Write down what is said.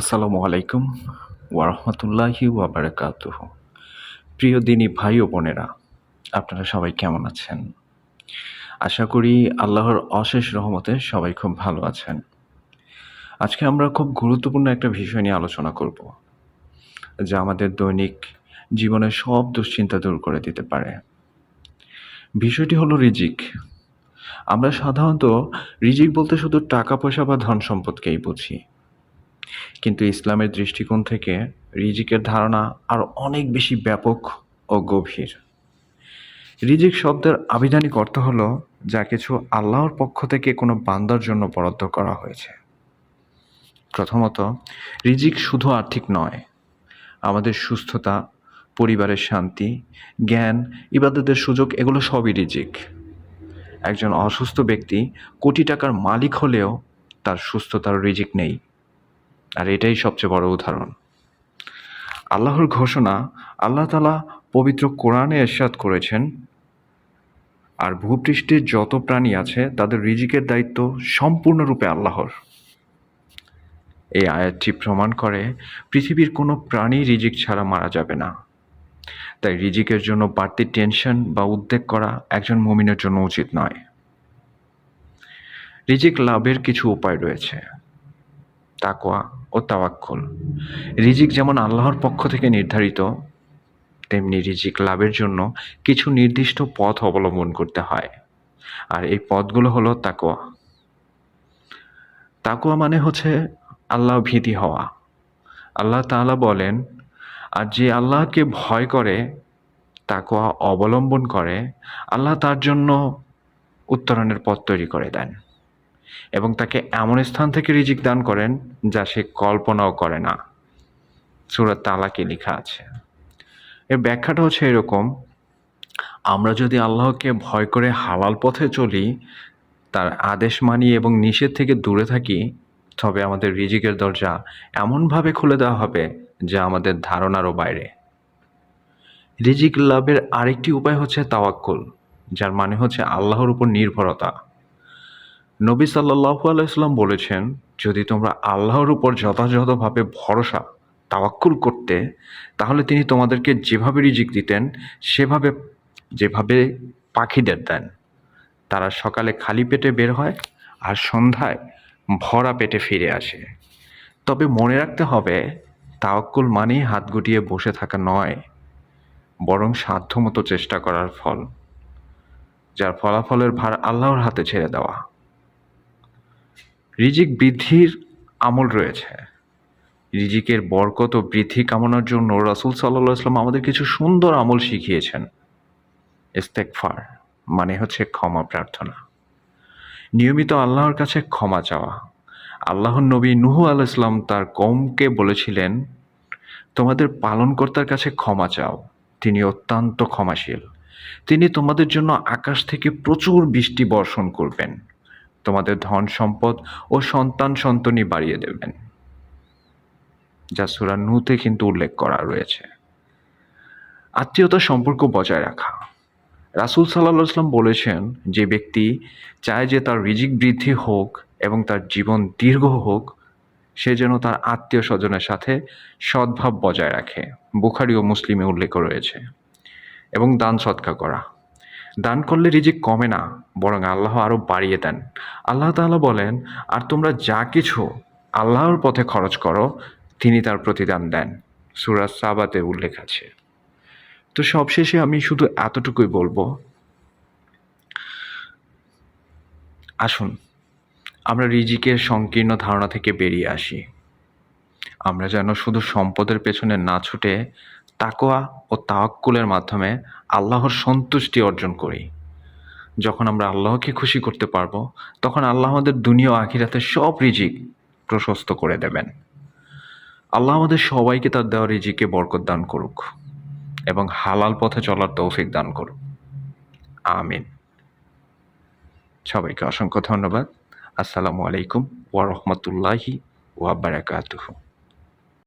আসসালামু আলাইকুম ওয়ারহমতুল্লাহি ওয়াবারাকাতুহ। প্রিয় দিনী ভাই ও বোনেরা, আপনারা সবাই কেমন আছেন? আশা করি আল্লাহর অশেষ রহমতে সবাই খুব ভালো আছেন। আজকে আমরা খুব গুরুত্বপূর্ণ একটা বিষয় নিয়ে আলোচনা করব, যা আমাদের দৈনিক জীবনের সব দুশ্চিন্তা দূর করে দিতে পারে। বিষয়টি হলো রিজিক। আমরা সাধারণত রিজিক বলতে শুধু টাকা পয়সা বা ধন সম্পদকেই বুঝি। কিন্তু ইসলামের দৃষ্টিকোণ থেকে রিজিকের ধারণা আরও অনেক বেশি ব্যাপক ও গভীর। রিজিক শব্দের আবিধানিক অর্থ হলো যা কিছু আল্লাহর পক্ষ থেকে কোনো বান্দার জন্য বরাদ্দ করা হয়েছে। প্রথমত, রিজিক শুধু আর্থিক নয়। আমাদের সুস্থতা, পরিবারের শান্তি, জ্ঞান, ইবাদতের সুযোগ এগুলো সবই রিজিক। একজন অসুস্থ ব্যক্তি কোটি টাকার মালিক হলেও তার সুস্থতার রিজিক নেই। আর এটাই সবচেয়ে বড় উদাহরণ। আল্লাহর ঘোষণা, আল্লাহ তালা পবিত্র কোরআনে এরশাদ করেছেন। আর ভূপৃষ্ঠের যত প্রাণী আছে, তাদের রিজিকের দায়িত্ব সম্পূর্ণরূপে আল্লাহর। এই আয়াতটি প্রমাণ করে পৃথিবীর কোনো প্রাণী রিজিক ছাড়া মারা যাবে না। তাই রিজিকের জন্য বাড়তি টেনশন বা উদ্বেগ করা একজন মুমিনের জন্য উচিত নয়। রিজিক লাভের কিছু উপায় রয়েছে। তাকোয়া ও তাওয়াক্কুল। রিজিক যেমন আল্লাহর পক্ষ থেকে নির্ধারিত, তেমনি রিজিক লাভের জন্য কিছু নির্দিষ্ট পথ অবলম্বন করতে হয়। আর এই পথগুলো হলো তাকোয়া তাকোয়া মানে হচ্ছে আল্লাহ ভীতি হওয়া। আল্লাহ তাআলা বলেন, আর যে আল্লাহকে ভয় করে তাকোয়া অবলম্বন করে, আল্লাহ তার জন্য উত্তরণের পথ তৈরি করে দেন। এবং তাকে এমন স্থান থেকে রিজিক দান করেন যা সে কল্পনাও করে না। সুরাত তালাকে লেখা আছে। এর ব্যাখ্যাটা হচ্ছে এরকম, আমরা যদি আল্লাহকে ভয় করে হালাল পথে চলি, তার আদেশ মানি এবং নিষেধ থেকে দূরে থাকি, তবে আমাদের রিজিকের দরজা এমনভাবে খুলে দেওয়া হবে যা আমাদের ধারণারও বাইরে। রিজিক লাভের আরেকটি উপায় হচ্ছে তাওয়াক্কুল, যার মানে হচ্ছে আল্লাহর উপর নির্ভরতা। নবী সাল্লাহু আলাইসাল্লাম বলেছেন, যদি তোমরা আল্লাহর উপর যথাযথভাবে ভরসা, তাওয়াক্কুল করতে, তাহলে তিনি তোমাদেরকে যেভাবে রিজিক দিতেন, সেভাবে, যেভাবে পাখিদের দেন। তারা সকালে খালি পেটে বের হয় আর সন্ধ্যায় ভরা পেটে ফিরে আসে। তবে মনে রাখতে হবে, তাওয়াক্কুল মানেই হাত গুটিয়ে বসে থাকা নয়, বরং সাধ্যমতো চেষ্টা করার ফল, যার ফলাফলের ভার আল্লাহর হাতে ছেড়ে দেওয়া। রিজিক বৃদ্ধির আমল রয়েছে। রিজিকের বরকত ও বৃদ্ধি কামনার জন্য রাসুল সাল্লাহ ইসলাম আমাদের কিছু সুন্দর আমল শিখিয়েছেন। ইস্তেকফার মানে হচ্ছে ক্ষমা প্রার্থনা। নিয়মিত আল্লাহর কাছে ক্ষমা চাওয়া। আল্লাহর নবী নুহু আল ইসলাম তার কমকে বলেছিলেন, তোমাদের পালনকর্তার কাছে ক্ষমা চাও। তিনি অত্যন্ত ক্ষমাশীল। তিনি তোমাদের জন্য আকাশ থেকে প্রচুর বৃষ্টি বর্ষণ করবেন। তোমাদের ধন সম্পদ ও সন্তান সন্তনি বাড়িয়ে দেবেন, যা সুরা নুতে কিন্তু উল্লেখ করা রয়েছে। আত্মীয়তার সম্পর্ক বজায় রাখা। রাসুল সাল্লাহ ইসলাম বলেছেন, যে ব্যক্তি চায় যে তার রিজিক বৃদ্ধি হোক এবং তার জীবন দীর্ঘ হোক, সে যেন তার আত্মীয় স্বজনের সাথে সদ্ভাব বজায় রাখে। বুখারি ও মুসলিমে উল্লেখ রয়েছে এবং দান সৎকা করা। দান করলে রিজিক কমে না, বরং আল্লাহ আরও বাড়িয়ে দেন। আল্লাহ তাআলা বলেন, আর তোমরা যা কিছু আল্লাহর পথে খরচ করো, তিনি তার প্রতিদান দেন। সুরাজ সাবাতে উল্লেখ আছে। তো সবশেষে আমি শুধু এতটুকুই বলব, আসুন, আমরা রিজিকের সংকীর্ণ ধারণা থেকে বেরিয়ে আসি। আমরা যেন শুধু সম্পদের পেছনে না ছুটে তাকোয়া ও তাওয়াক্কুলের মাধ্যমে আল্লাহর সন্তুষ্টি অর্জন করি। যখন আমরা আল্লাহকে খুশি করতে পারব, তখন আল্লাহ আমাদের দুনিয়া আখিরাতে সব রিজিক প্রশস্ত করে দেবেন। আল্লাহ আমাদের সবাইকে তার দেওয়া রিজিকে বরকত দান করুক এবং হালাল পথে চলার তৌফিক দান করুক। আমিন। সবাইকে অসংখ্য ধন্যবাদ। আসসালামু আলাইকুম ওয়া বারাকাতুহু।